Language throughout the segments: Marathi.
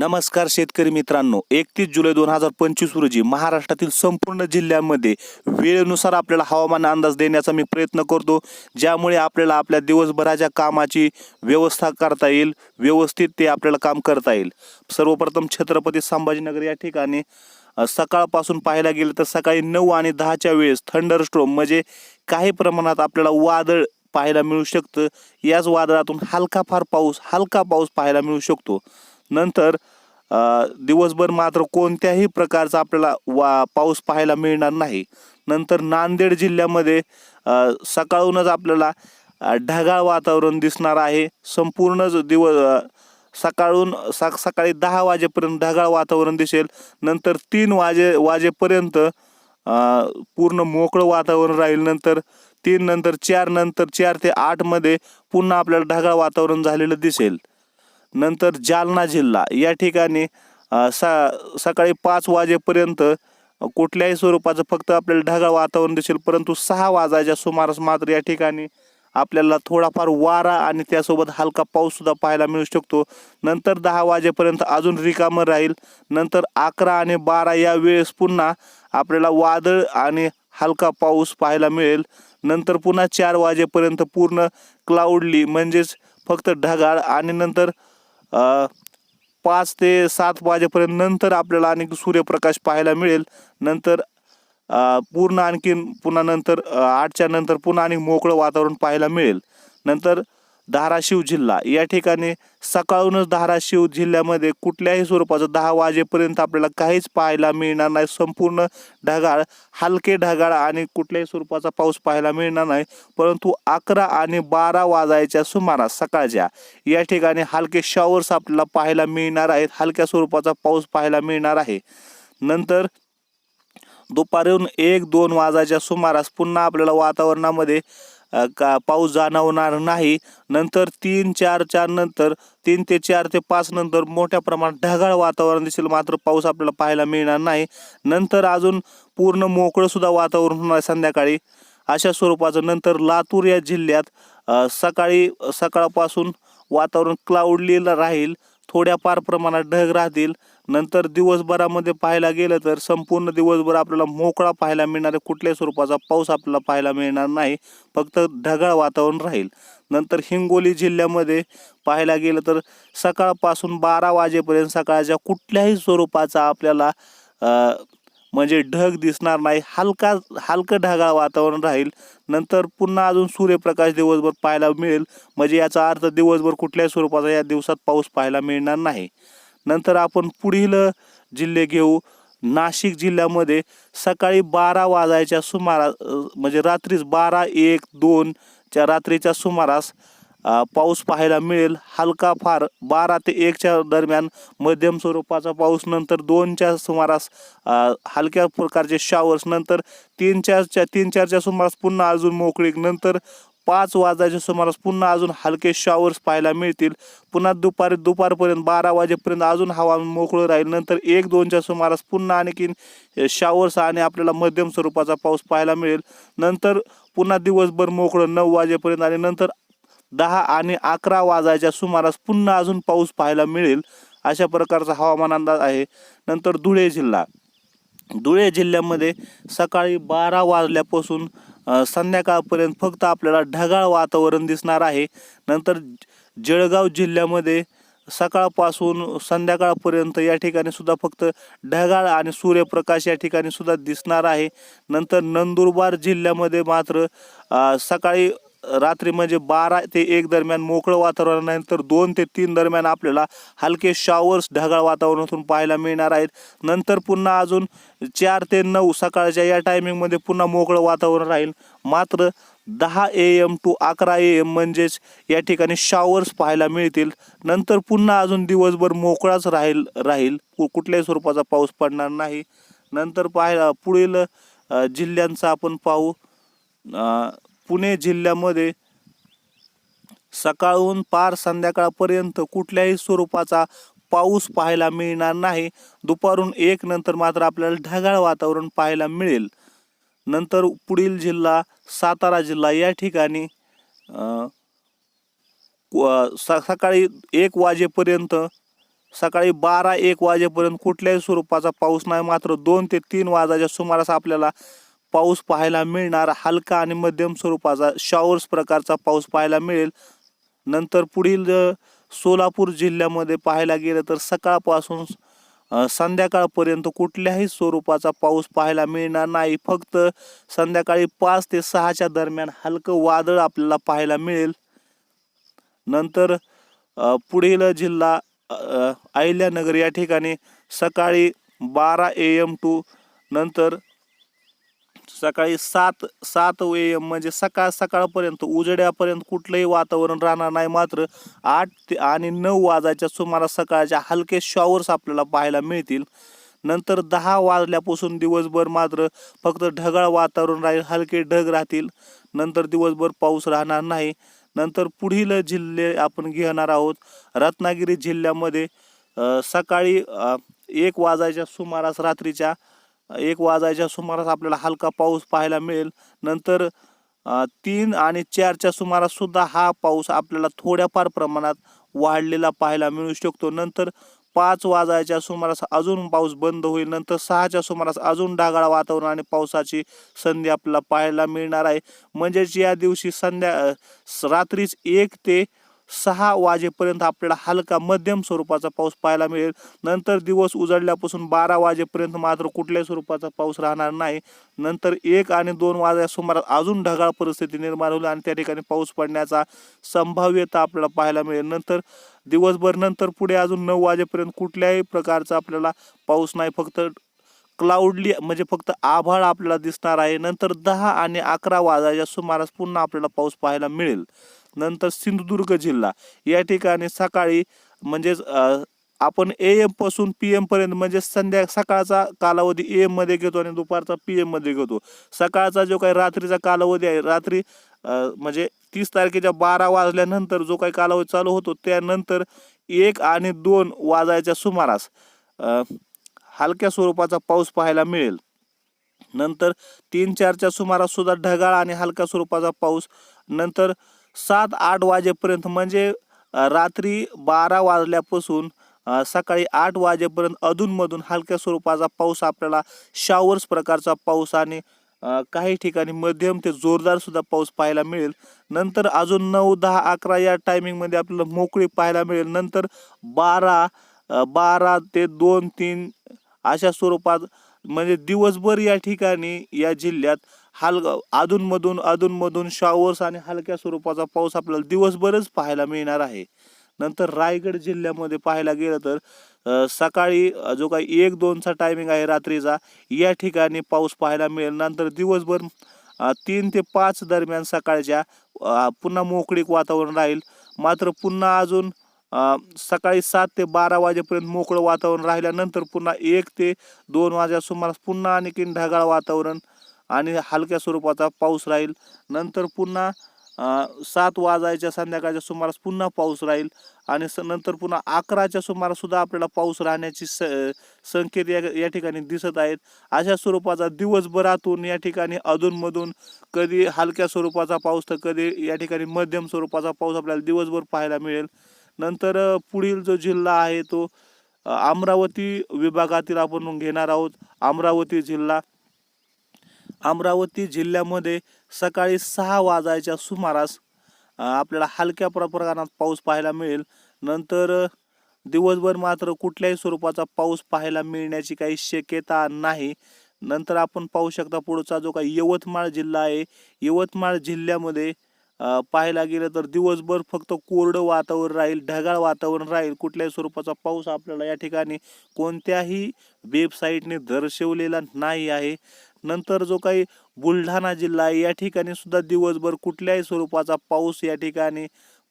नमस्कार शेतकरी मित्रांनो एकतीस जुलै दोन हजार पंचवीस रोजी महाराष्ट्रातील संपूर्ण जिल्ह्यांमध्ये वेळेनुसार आपल्याला हवामान अंदाज देण्याचा मी प्रयत्न करतो ज्यामुळे आपल्याला आपल्या दिवसभराच्या कामाची व्यवस्था करता येईल व्यवस्थित ते आपल्याला काम करता येईल. सर्वप्रथम छत्रपती संभाजीनगर या ठिकाणी सकाळपासून पाहायला गेलं तर सकाळी नऊ आणि दहाच्या वेळेस थंडरस्ट्रोम म्हणजे काही प्रमाणात आपल्याला वादळ पाहायला मिळू शकतं. याच वादळातून हलका फार पाऊस हलका पाऊस पाहायला मिळू शकतो. नंतर दिवसभर मात्र कोणत्याही प्रकारचा आपल्याला वा पाऊस पाहायला मिळणार नाही. नंतर नांदेड जिल्ह्यामध्ये सकाळूनच आपल्याला ढगाळ वातावरण दिसणार आहे. संपूर्णच दिवस सकाळून सक सकाळी दहा वाजेपर्यंत ढगाळ वातावरण दिसेल. नंतर तीन वाजे वाजेपर्यंत पूर्ण मोकळं वातावरण राहील. नंतर तीन नंतर चार नंतर चार ते आठमध्ये पुन्हा आपल्याला ढगाळ वातावरण झालेलं दिसेल. नंतर जालना जिल्हा. या ठिकाणी सा सकाळी पाच वाजेपर्यंत कुठल्याही स्वरूपाचं फक्त आपल्याला ढगाळ वातावरण दिसेल परंतु सहा वाजायच्या सुमारास मात्र या ठिकाणी आपल्याला थोडाफार वारा आणि त्यासोबत हलका पाऊससुद्धा पाहायला मिळू शकतो. नंतर दहा वाजेपर्यंत अजून रिकामं राहील. नंतर अकरा आणि बारा या वेळेस पुन्हा आपल्याला वादळ आणि हलका पाऊस पाहायला मिळेल. नंतर पुन्हा चार वाजेपर्यंत पूर्ण क्लाउडली म्हणजेच फक्त ढगाळ आणि नंतर पाच ते सात वाजेपर्यंत नंतर आपल्याला आणखी सूर्यप्रकाश पाहायला मिळेल. नंतर पूर्ण आणखीन पुन्हा नंतर आठच्या नंतर पुन्हा आणि मोकळं वातावरण पाहायला मिळेल. नंतर धाराशिव जिल्हा. या ठिकाणी सकाळूनच धाराशिव जिल्ह्यामध्ये कुठल्याही स्वरूपाचं दहा वाजेपर्यंत आपल्याला काहीच पाहायला मिळणार नाही. संपूर्ण ढगाळ हलके ढगाळ आणि कुठल्याही स्वरूपाचा पाऊस पाहायला मिळणार नाही. परंतु अकरा आणि बारा वाजायच्या सुमारास सकाळच्या या ठिकाणी हलके शॉवर्स आपल्याला पाहायला मिळणार आहेत. हलक्या स्वरूपाचा पाऊस पाहायला मिळणार आहे. नंतर दुपारून एक दोन वाजायच्या सुमारास पुन्हा आपल्याला वातावरणामध्ये का पाऊस जाणवणार नाही. नंतर तीन चार चार नंतर तीन ते चार ते पाच नंतर मोठ्या प्रमाणात ढगाळ वातावरण दिसेल. मात्र पाऊस आपल्याला पाहायला मिळणार नाही. नंतर अजून पूर्ण मोकळंसुद्धा वातावरण होणार संध्याकाळी. अशा स्वरूपाचं नंतर लातूर या जिल्ह्यात सकाळी सकाळपासून वातावरण क्लाउडलेलं राहील. थोड्याफार प्रमाणात ढग राहतील. नंतर दिवसभरामध्ये पाहायला गेलं तर संपूर्ण दिवसभर आपल्याला मोकळा पाहायला मिळणार आहे. कुठल्याही स्वरूपाचा पाऊस आपल्याला पाहायला मिळणार नाही. फक्त ढगाळ वातावरण राहील. नंतर हिंगोली जिल्ह्यामध्ये पाहायला गेलं तर सकाळपासून बारा वाजेपर्यंत सकाळच्या कुठल्याही स्वरूपाचा आपल्याला म्हणजे ढग दिसणार नाही. हलका हलकं ढगाळ वातावरण राहील. नंतर पुन्हा अजून सूर्यप्रकाश दिवसभर पाहायला मिळेल. म्हणजे याचा अर्थ दिवसभर कुठल्याही स्वरूपाचा या दिवसात पाऊस पाहायला मिळणार नाही. नंतर आपण पुढील जिल्हे घेऊ. नाशिक जिल्ह्यामध्ये सकाळी बारा वाजायच्या सुमारास म्हणजे रात्रीच बारा एक दोनच्या रात्रीच्या सुमारास पाऊस पाहायला मिळेल. हलका फार बारा ते एकच्या दरम्यान मध्यम स्वरूपाचा पाऊस नंतर दोनच्या सुमारास हलक्या प्रकारचे शॉवर्स नंतर तीन चारच्या तीन चारच्या सुमारास पुन्हा अजून मोकळीक नंतर पाच वाजायच्या सुमारास पुन्हा अजून हलके शॉवर्स पाहायला मिळतील. पुन्हा दुपारी दुपारपर्यंत बारा वाजेपर्यंत अजून हवामान मोकळं राहील. नंतर एक दोनच्या सुमारास पुन्हा आणखीन शॉवर्स आणि आपल्याला मध्यम स्वरूपाचा पाऊस पाहायला मिळेल. नंतर पुन्हा दिवसभर मोकळं नऊ वाजेपर्यंत आणि नंतर दहा आणि अकरा वाजायच्या सुमारास पुन्हा अजून पाऊस पाहायला मिळेल. अशा प्रकारचा हवामान अंदाज आहे. नंतर धुळे जिल्हा. धुळे जिल्ह्यामध्ये सकाळी बारा वाजल्यापासून संध्याकाळपर्यंत फक्त आपल्याला ढगाळ वातावरण दिसणार आहे. नंतर जळगाव जिल्ह्यामध्ये सकाळपासून संध्याकाळपर्यंत या ठिकाणी सुद्धा फक्त ढगाळ आणि सूर्यप्रकाश या ठिकाणी सुद्धा दिसणार आहे. नंतर नंदुरबार जिल्ह्यामध्ये मात्र सकाळी रात्री म्हणजे बारा ते एक दरम्यान मोकळं वातावरण आहे. तर दोन ते तीन दरम्यान आपल्याला हलके शॉवर्स ढगाळ वातावरणातून पाहायला मिळणार आहेत. नंतर पुन्हा अजून चार ते नऊ सकाळच्या या टायमिंगमध्ये पुन्हा मोकळं वातावरण राहील. मात्र दहा ए एम टू अकरा ए एम म्हणजेच या ठिकाणी शॉवर्स पाहायला मिळतील. नंतर पुन्हा अजून दिवसभर मोकळाच राहील राहील. कु- कुठल्याही स्वरूपाचा पाऊस पडणार नाही. नंतर पाहायला पुढील जिल्ह्यांचा आपण पाहू. पुणे जिल्ह्यामध्ये सकाळहून पार संध्याकाळपर्यंत कुठल्याही स्वरूपाचा पाऊस पाहायला मिळणार नाही. दुपारून एक नंतर मात्र आपल्याला ढगाळ वातावरण पाहायला मिळेल. नंतर पुढील जिल्हा सातारा जिल्हा या ठिकाणी स- सकाळी एक वाजेपर्यंत सकाळी बारा एक वाजेपर्यंत कुठल्याही स्वरूपाचा पाऊस नाही. मात्र दोन ते तीन वाजाच्या सुमारास आपल्याला पाऊस पाहायला मिळणार हलका आणि मध्यम स्वरूपाचा शॉवर्स प्रकारचा पाऊस पाहायला मिळेल. नंतर पुढील सोलापूर जिल्ह्यामध्ये पाहायला गेलं तर सकाळपासून संध्याकाळपर्यंत कुठल्याही स्वरूपाचा पाऊस पाहायला मिळणार नाही. फक्त संध्याकाळी पाच ते सहाच्या दरम्यान हलकं वादळ आपल्याला पाहायला मिळेल. नंतर पुढील जिल्हा अहिल्यानगर या ठिकाणी सकाळी बारा ए एम टू नंतर सकाळी सात सात ए एम म्हणजे सकाळ सकाळपर्यंत उजेड्यापर्यंत कुठलंही वातावरण राहणार नाही. मात्र आठ ते आणि नऊ वाजायच्या सुमारास सकाळच्या हलके शॉवर्स आपल्याला पाहायला मिळतील. नंतर दहा वाजल्यापासून दिवसभर मात्र फक्त ढगाळ वातावरण राहील हलके ढग राहतील. नंतर दिवसभर पाऊस राहणार नाही. नंतर पुढील जिल्हे आपण घेणार आहोत. रत्नागिरी जिल्ह्यामध्ये सकाळी एक वाजायच्या सुमारास रात्रीच्या एक वाजायच्या सुमारास आपल्याला हलका पाऊस पाहायला मिळेल. नंतर तीन आणि चारच्या सुमारास सुद्धा हा पाऊस आपल्याला थोड्याफार प्रमाणात वाढलेला पाहायला मिळू शकतो. नंतर पाच वाजायच्या सुमारास अजून पाऊस बंद होईल. नंतर सहाच्या सुमारास अजून ढगाळ वातावरण आणि पावसाची संधी आपल्याला पाहायला मिळणार आहे. म्हणजेच या दिवशी संध्या रात्रीच एक ते सहा वाजेपर्यंत आपल्याला हलका मध्यम स्वरूपाचा पाऊस पाहायला मिळेल. नंतर दिवस उजळल्यापासून बारा वाजेपर्यंत मात्र कुठल्याही स्वरूपाचा पाऊस राहणार नाही. नंतर एक आणि दोन वाजल्या सुमारास अजून ढगाळ परिस्थिती निर्माण होईल आणि त्या ठिकाणी पाऊस पडण्याचा संभाव्यता आपल्याला पाहायला मिळेल. नंतर दिवसभर नंतर पुढे अजून नऊ वाजेपर्यंत कुठल्याही प्रकारचा आपल्याला पाऊस नाही. फक्त क्लाउडली म्हणजे फक्त आभाळ आपल्याला दिसणार आहे. नंतर दहा आणि अकरा वाजाच्या सुमारास पुन्हा आपल्याला पाऊस पाहायला मिळेल. नंतर सिंधुदुर्ग जिल्हा. या ठिकाणी सकाळी म्हणजेच आपण ए एमपासून पी एम पर्यंत म्हणजे संध्या सकाळचा कालावधी ए एममध्ये घेतो आणि दुपारचा पी एममध्ये घेतो. सकाळचा जो काही रात्रीचा कालावधी आहे रात्री म्हणजे तीस तारखेच्या बारा वाजल्यानंतर जो काही कालावधी चालू होतो त्यानंतर एक आणि दोन वाजायच्या सुमारास हलक्या स्वरूपाचा पाऊस पाहायला मिळेल. नंतर तीन चारच्या सुमारास सुद्धा ढगाळ आणि हलक्या स्वरूपाचा पाऊस. नंतर सात आठ वाजेपर्यंत म्हणजे रात्री बारा वाजल्यापासून सकाळी आठ वाजेपर्यंत अधूनमधून हलक्या स्वरूपाचा पाऊस आपल्याला शावर्स प्रकारचा पाऊस आणि काही ठिकाणी मध्यम ते जोरदार सुद्धा पाऊस पाहायला मिळेल. नंतर अजून नऊ दहा अकरा या टायमिंगमध्ये आपल्याला मोकळी पाहायला मिळेल. नंतर बारा बारा ते दोन तीन अशा स्वरूपात म्हणजे दिवसभर या ठिकाणी या जिल्ह्यात हल अधूनमधून अधूनमधून शॉवर्स आणि हलक्या स्वरूपाचा पाऊस आपल्याला दिवसभरच पाहायला मिळणार आहे. नंतर रायगड जिल्ह्यामध्ये पाहायला गेलं तर सकाळी जो काही एक दोनचा टायमिंग आहे रात्रीचा या ठिकाणी पाऊस पाहायला मिळेल. नंतर दिवसभर तीन ते पाच दरम्यान सकाळच्या पुन्हा मोकळीक वातावरण राहील. मात्र पुन्हा अजून सकाळी सात ते बारा वाजेपर्यंत मोकळं वातावरण राहिल्यानंतर पुन्हा एक ते दोन वाजल्या सुमारास पुन्हा आणखीन ढगाळ वातावरण आणि हलक्या स्वरूपाचा पाऊस राहील. नंतर पुन्हा सात वाजायच्या संध्याकाळच्या सुमारास पुन्हा पाऊस राहील. आणि स नंतर पुन्हा अकराच्या सुमारासुद्धा आपल्याला पाऊस राहण्याची स संकेत या या ठिकाणी दिसत आहेत. अशा स्वरूपाचा दिवसभरातून या ठिकाणी अधूनमधून कधी हलक्या स्वरूपाचा पाऊस तर कधी या ठिकाणी मध्यम स्वरूपाचा पाऊस आपल्याला दिवसभर पाहायला मिळेल. नंतर पुढील जो जिल्हा आहे तो अमरावती विभागातील आपण घेणार आहोत. अमरावती जिल्हा. अमरावती जिल्ह्यामध्ये सकाळी सहा वाजायच्या सुमारास आपल्याला हलक्या प्रमाणात पाऊस पाहायला मिळेल. नंतर दिवसभर मात्र कुठल्याही स्वरूपाचा पाऊस पाहायला मिळण्याची काही शक्यता नाही. नंतर आपण पाहू शकता पुढचा जो काही यवतमाळ जिल्हा आहे. यवतमाळ जिल्ह्यामध्ये पाहायला गेलं तर दिवसभर फक्त कोरडं वातावरण राहील ढगाळ वातावरण राहील. कुठल्याही स्वरूपाचा पाऊस आपल्याला या ठिकाणी कोणत्याही वेबसाईटने दर्शवलेला नाही आहे. नंतर जो काही बुलढाणा जिल्हा आहे या ठिकाणी सुद्धा दिवसभर कुठल्याही स्वरूपाचा पाऊस या ठिकाणी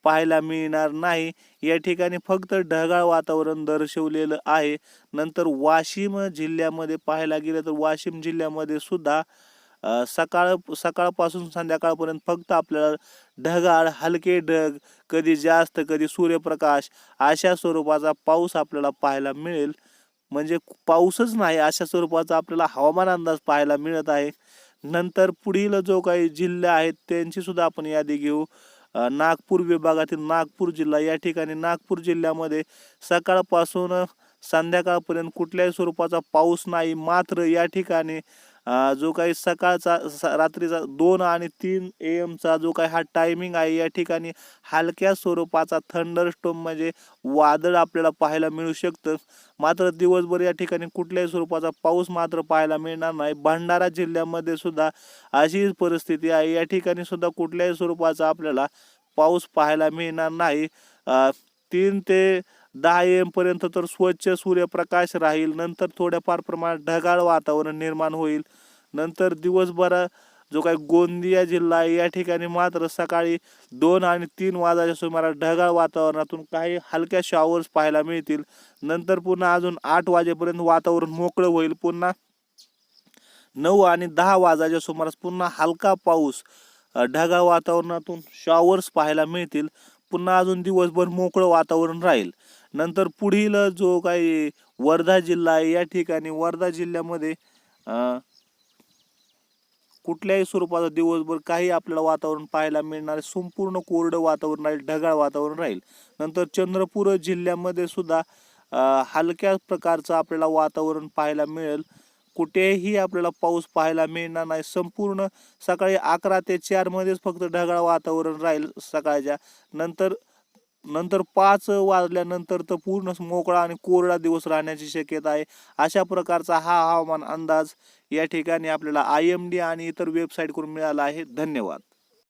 पाहायला मिळणार नाही. या ठिकाणी फक्त ढगाळ वातावरण दर्शवलेलं आहे. नंतर वाशिम जिल्ह्यामध्ये पाहायला गेलं तर वाशिम जिल्ह्यामध्ये सुद्धा सकाळ सकाळपासून संध्याकाळपर्यंत फक्त आपल्याला ढगाळ हलके ढग कधी जास्त कधी सूर्यप्रकाश अशा स्वरूपाचा पाऊस आपल्याला पाहायला मिळेल. म्हणजे पाऊसच नाही अशा स्वरूपाचा आपल्याला हवामान अंदाज पाहायला मिळत आहे. नंतर पुढील जो काही जिल्हे आहेत त्यांची सुद्धा आपण यादी घेऊ. नागपूर विभागातील नागपूर जिल्हा या ठिकाणी नागपूर जिल्ह्यामध्ये सकाळपासून संध्याकाळपर्यंत कुठल्याही स्वरूपाचा पाऊस नाही. मात्र या ठिकाणी जो काही सकाळचा रात्रीचा दोन आणि तीन ए एमचा जो काही हा टायमिंग आहे या ठिकाणी हलक्या स्वरूपाचा थंडरस्टोम म्हणजे वादळ आपल्याला पाहायला मिळू शकतं. मात्र दिवसभर या ठिकाणी कुठल्याही स्वरूपाचा पाऊस मात्र पाहायला मिळणार नाही. भंडारा जिल्ह्यामध्ये सुद्धा अशीच परिस्थिती आहे. या ठिकाणी सुद्धा कुठल्याही स्वरूपाचा आपल्याला पाऊस पाहायला मिळणार नाही. तीन ते दहा एम पर्यंत तर स्वच्छ सूर्यप्रकाश राहील नंतर थोड्याफार प्रमाणात ढगाळ वातावरण निर्माण होईल. नंतर दिवसभर जो काही गोंदिया जिल्हा आहे या ठिकाणी मात्र सकाळी दोन आणि तीन वाजाच्या सुमारास ढगाळ वातावरणातून काही हलक्या शॉवर्स पाहायला मिळतील. नंतर पुन्हा अजून आठ वाजेपर्यंत वातावरण मोकळं होईल. पुन्हा नऊ आणि दहा वाजाच्या सुमारास पुन्हा हलका पाऊस ढगाळ वातावरणातून शॉवर्स पाहायला मिळतील. पुन्हा अजून दिवसभर मोकळं वातावरण राहील. नंतर पुढील जो काही वर्धा जिल्हा आहे या ठिकाणी वर्धा जिल्ह्यामध्ये कुठल्याही स्वरूपाचं दिवसभर काही आपल्याला वातावरण पाहायला मिळणार संपूर्ण कोरडं वातावरण राहील ढगाळ वातावरण राहील. नंतर चंद्रपूर जिल्ह्यामध्ये सुद्धा हलक्या प्रकारचं आपल्याला वातावरण पाहायला मिळेल. कुठेही आपल्याला पाऊस पाहायला मिळणार नाही. संपूर्ण सकाळी अकरा ते चारमध्येच फक्त ढगाळ वातावरण राहील सकाळच्या. नंतर नंतर पाच वाजल्यानंतर तर पूर्ण मोकळा आणि कोरडा दिवस राहण्याची शक्यता आहे. अशा प्रकारचा हा हवामान अंदाज या ठिकाणी आपल्याला आय एम डी आणि इतर वेबसाईटकडून मिळाला आहे. धन्यवाद.